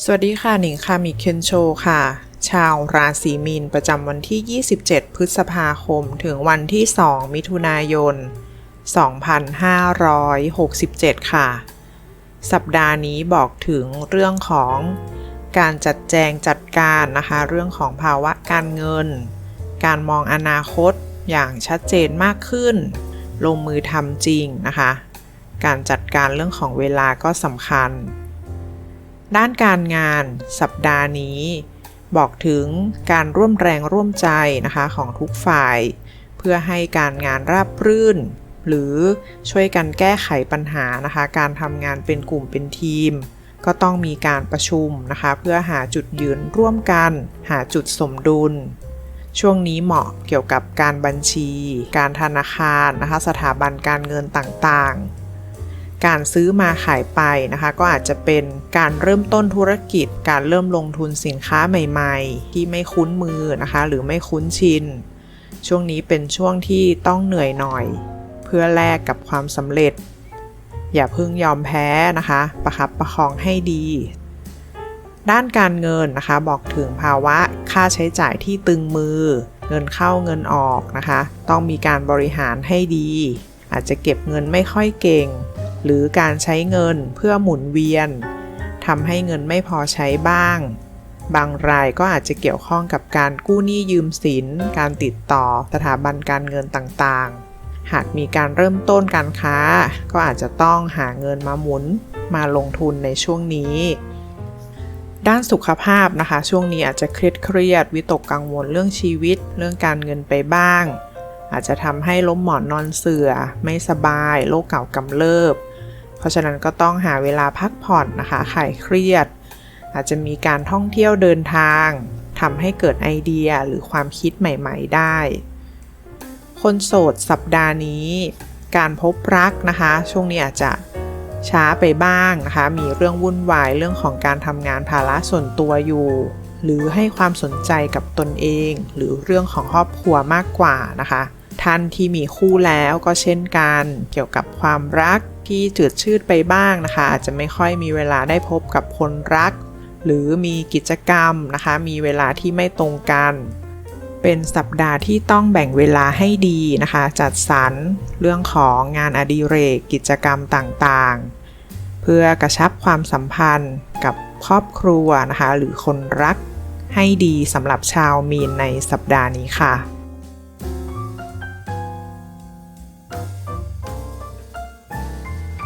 สวัสดีค่ะหนิงคามิเคนโชค่ะ ชาวราศีมีนประจำวันที่ 27 พฤษภาคม ถึงวันที่ 2 มิถุนายน 2567 ค่ะ สัปดาห์นี้บอกถึงเรื่องของการจัดแจงจัดการนะคะ เรื่องของภาวะการเงิน การมองอนาคตอย่างชัดเจนมากขึ้น ลงมือทำจริงนะคะ การจัดการเรื่องของเวลาก็สำคัญ ด้านการงานสัปดาห์นี้ บอกถึงการร่วมแรงร่วมใจนะคะของทุกฝ่าย เพื่อให้การงานราบรื่น หรือช่วยกันแก้ไขปัญหานะคะ การทำงานเป็นกลุ่มเป็นทีม ก็ต้องมีการประชุมนะคะ เพื่อหาจุดยืนร่วมกัน หาจุดสมดุล ช่วงนี้เหมาะเกี่ยวกับการบัญชี การธนาคารนะคะ สถาบันการเงินต่างๆ การซื้อมาขายไปนะคะ ก็อาจจะเป็นการเริ่มต้นธุรกิจ การเริ่มลงทุนสินค้าใหม่ ๆ ที่ไม่คุ้นมือนะคะ หรือไม่คุ้นชิน ช่วงนี้เป็นช่วงที่ต้องเหนื่อยหน่อย เพื่อแลกกับความสำเร็จ อย่าเพิ่งยอมแพ้นะคะ ประคับประคองให้ดี ด้านการเงินนะคะ บอกถึงภาวะค่าใช้จ่ายที่ตึงมือ เงินเข้าเงินออกนะคะ ต้องมีการบริหารให้ดีอาจจะเก็บเงินไม่ค่อยเก่ง หรือการใช้เงินเพื่อหมุนเวียนทำให้เงินไม่พอใช้บ้าง บางรายก็อาจจะเกี่ยวข้องกับการกู้หนี้ยืมสิน การติดต่อสถาบันการเงินต่างๆ หากมีการเริ่มต้นการค้า ก็อาจจะต้องหาเงินมาหมุนมาลงทุนในช่วงนี้ ด้านสุขภาพนะคะ ช่วงนี้อาจจะเครียดเครียดวิตกกังวลเรื่องชีวิต เรื่องการเงินไปบ้าง อาจจะทำให้ล้มหมอนนอนเสือ่อไม่สบายโรคเก่ากำเริบ เพราะฉะนั้นก็ต้องหาเวลาพักผ่อนนะคะคลายเครียด อาจจะมีการท่องเที่ยวเดินทางทำให้เกิดไอเดียหรือความคิดใหม่ๆได้ คนโสดสัปดาห์นี้ การพบรักนะคะ ช่วงนี้อาจจะช้าไปบ้างนะคะ มีเรื่องวุ่นวายเรื่องของการทำงานภาระส่วนตัวอยู่ หรือให้ความสนใจกับตนเอง หรือเรื่องของครอบครัวมากกว่านะคะ ท่านที่มีคู่แล้วก็เช่นกัน เกี่ยวกับความรักที่จืดชืดไปบ้างนะคะ อาจจะไม่ค่อยมีเวลาได้พบกับคนรัก หรือมีกิจกรรมนะคะ มีเวลาที่ไม่ตรงกัน เป็นสัปดาห์ที่ต้องแบ่งเวลาให้ดีนะคะ จัดสรรเรื่องของงานอดิเรกกิจกรรมต่างๆ เพื่อกระชับความสัมพันธ์กับครอบครัวนะคะ หรือคนรักให้ดีสำหรับชาวมีนในสัปดาห์นี้ค่ะ